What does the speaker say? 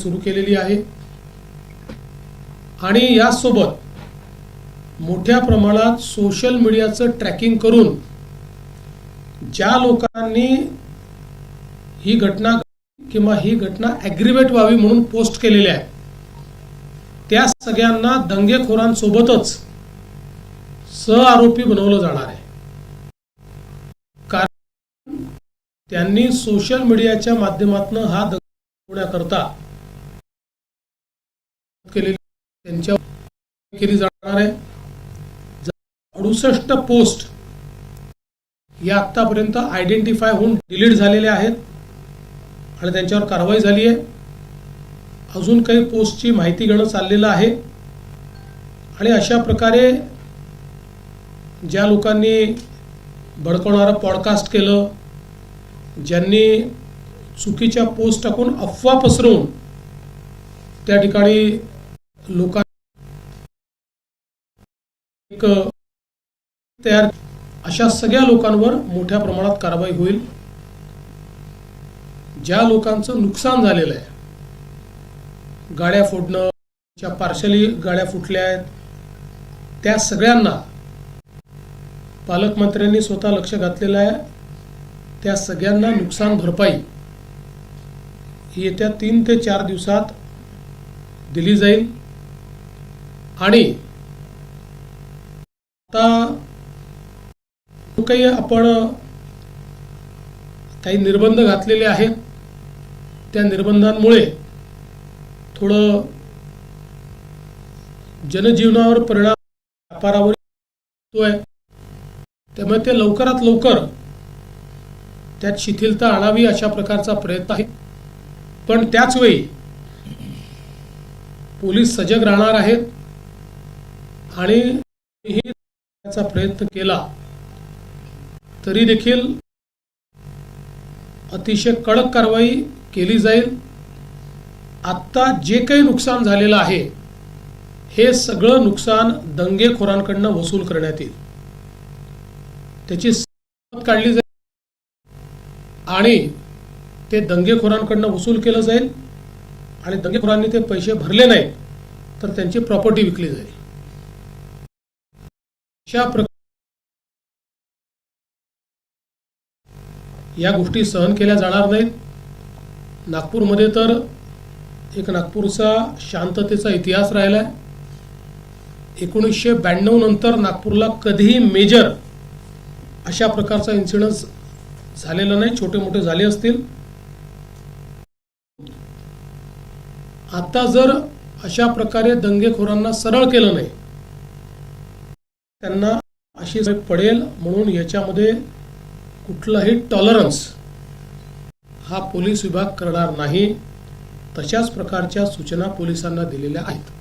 सुरू केलेली आहे. आणि यासोबत मोठ्या प्रमाणात सोशल मीडियाचं ट्रॅकिंग करून ज्या लोकांनी ही घटना किंवा ही घटना ॲग्रिवेट व्हावी म्हणून पोस्ट केलेली आहे त्या सगळ्यांना दंगेखोरांसोबतच सहआरोपी बनवलं जाणार आहे. कारण त्यांनी सोशल मीडियाच्या माध्यमातून हा दंग होण्याकरता केलेली त्यांच्या केली जाणार आहे. अडुसष्ट पोस्ट या आतापर्यंत आयडेंटिफाय होऊन डिलीट झालेल्या आहेत. आणि त्यांच्यावर कारवाई झाली आहे. अजून काही पोस्टची माहिती घेणं चाललेलं आहे. आणि अशा प्रकारे ज्या लोकांनी भडकवणारं पॉडकास्ट केलं ज्यांनी चुकीच्या पोस्ट टाकून अफवा पसरवून त्या ठिकाणी लोकां एक तयार अशा सगळ्या लोकांवर मोठ्या प्रमाणात कारवाई होईल. ज्या लोकांचं नुकसान झालेलं आहे गाड्या फोडणं ज्या पार्शली गाड्या फुटल्या आहेत त्या सगळ्यांना पालकमंत्र्यांनी स्वतः लक्ष घातलेलं आहे. त्या सगळ्यांना नुकसान भरपाई ही येत्या तीन ते चार दिवसात दिली जाईल. आणि आता जो काही आपण काही निर्बंध घातलेले आहेत. त्या निर्बंधांमुळे थोडं जनजीवनावर परिणाम व्यापारावर होतोय त्यामुळे ते लवकरात लवकर त्यात शिथिलता आणावी अशा प्रकारचा प्रयत्न आहे. पण त्याच वेळी पोलीस सजग राहणार आहेत. आणि ही प्रयत्न केला तरी देखील अतिशय कडक कारवाई केली जाईल. आत्ता जे काही नुकसान झालेलं आहे हे सगळं नुकसान दंगेखोरांकडनं वसूल करण्यात येईल. त्याची काढली जाईल आणि ते दंगेखोरांकडनं वसूल केलं जाईल. आणि दंगेखोरांनी ते पैसे भरले नाहीत तर त्यांची प्रॉपर्टी विकली जाईल. अशा प्रकार या गोष्टी सहन केल्या जाणार नाहीत. नागपूरमध्ये तर एक नागपूरचा शांततेचा इतिहास राहिला आहे एकोणीसशे ब्याण्णव नंतर नागपूरला कधीही मेजर अशा प्रकारचा इन्सिडन्स झालेला नाही. छोटे मोठे झाले असतील. आता जर अशा प्रकारे दंगेखोरांना सरळ केलं नाही त्यांना अशी सवय पडेल म्हणून याच्यामध्ये कुठलाही टॉलरन्स हा पोलीस विभाग करणार नाही. तशाच प्रकारच्या सूचना पोलिसांना दिलेल्या आहेत.